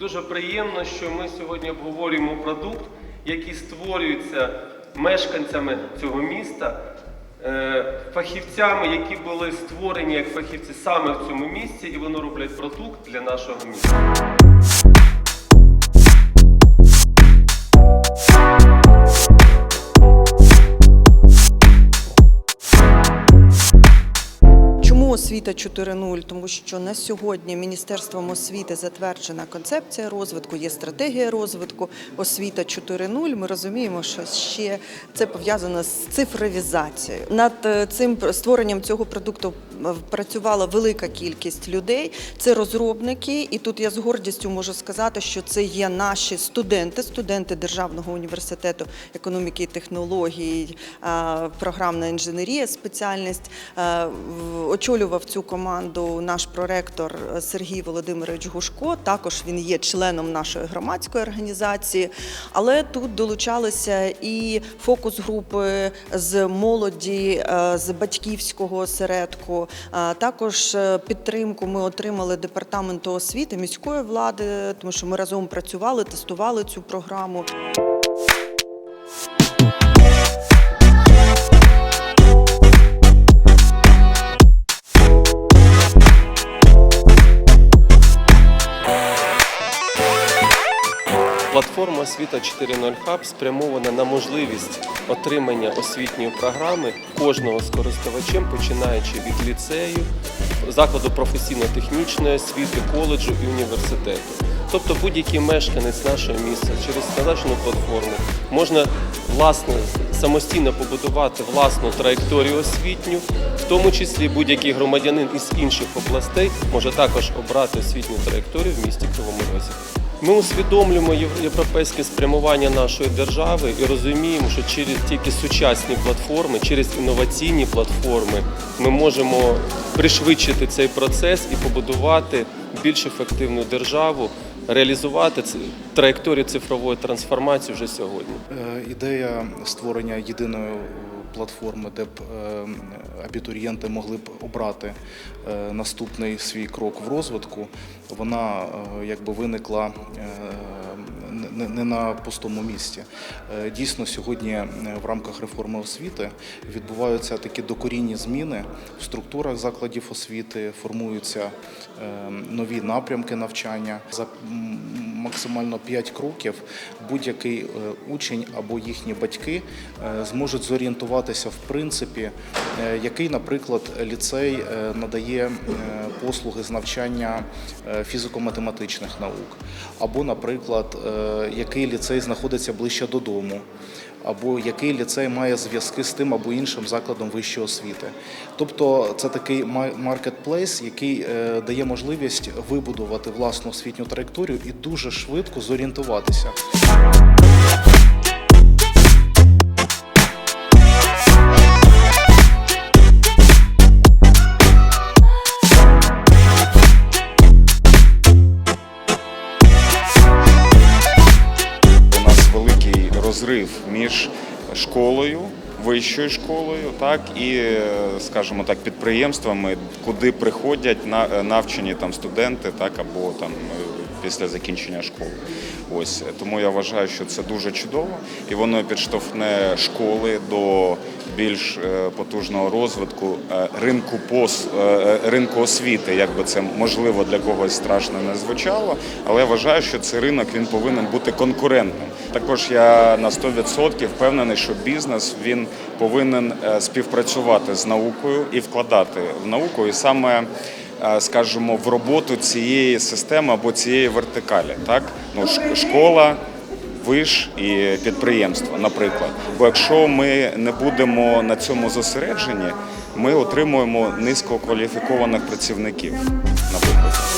дуже приємно, що ми сьогодні обговорюємо продукт, який створюється мешканцями цього міста, е, фахівцями, які були створені як фахівці саме в цьому місці, і вони роблять продукт для нашого міста. Чому освіта 4.0? Тому що на сьогодні Міністерством освіти затверджена концепція розвитку, є стратегія розвитку. Освіта 4.0. Ми розуміємо, що ще це пов'язано з цифровізацією. Над е, цим створенням цього продукту е, працювала велика кількість людей. Це розробники, і тут я з гордістю можу сказати, що це є наші студенти, студенти Державного університету економіки і технологій, програмна інженерія, спеціальність. Е, в- Очолював цю команду наш проректор Сергій Володимирович Гушко. Також він є членом нашої громадської організації. Але тут долучалися і фокус групи з молоді, е, з батьківського осередку. Е, Також е, підтримку ми отримали департаменту освіти міської влади, тому що ми разом працювали, тестували цю програму. Платформа Освіта 4.0 Hub спрямована на можливість отримання освітньої програми кожного з користувачем, починаючи від ліцею, закладу професійно-технічної освіти, коледжу і університету. Тобто будь-який мешканець нашого міста через зазначену платформу можна власне самостійно побудувати власну траєкторію освітню, в тому числі будь-який громадянин із інших областей може також обрати освітню траєкторію в місті Кривому Розі. Ми усвідомлюємо європейське спрямування нашої держави і розуміємо, що через тільки сучасні платформи, через інноваційні платформи ми можемо пришвидшити цей процес і побудувати більш ефективну державу, реалізувати траєкторію цифрової трансформації вже сьогодні. Е, Ідея створення єдиної платформи, де б е, абітурієнти могли б обрати е, наступний свій крок в розвитку, вона якби виникла не- не на пустому місці. Е, Дійсно, сьогодні е, в рамках реформи освіти відбуваються такі докорінні зміни в структурах закладів освіти, формуються е, нові напрямки навчання. За максимально 5 кроків будь-який учень або їхні батьки зможуть зорієнтуватися в принципі, який, наприклад, ліцей надає послуги з навчання фізико-математичних наук, або, наприклад, який ліцей знаходиться ближче додому. Або який ліцей має зв'язки з тим або іншим закладом вищої освіти. Тобто це такий ма- маркетплейс, який е, дає можливість вибудувати власну освітню траєкторію і дуже швидко зорієнтуватися. Розрив між школою, вищою школою, так і, скажімо так, підприємствами, куди приходять на- навчені там студенти, так або там е, після закінчення школи. Ось тому я вважаю, що це дуже чудово, і воно підштовхне школи до більш е, потужного розвитку е, ринку пос ринку освіти, як би це можливо для когось страшно не звучало, але я вважаю, що цей ринок він повинен бути конкурентним. Також я на 100% впевнений, що бізнес він повинен е, співпрацювати з наукою і вкладати в науку, і саме е, скажімо, в роботу цієї системи або цієї вертикалі. Так, ну школа, виш і підприємства, наприклад. Бо якщо ми не будемо на цьому зосереджені, ми отримуємо низькокваліфікованих працівників, наприклад.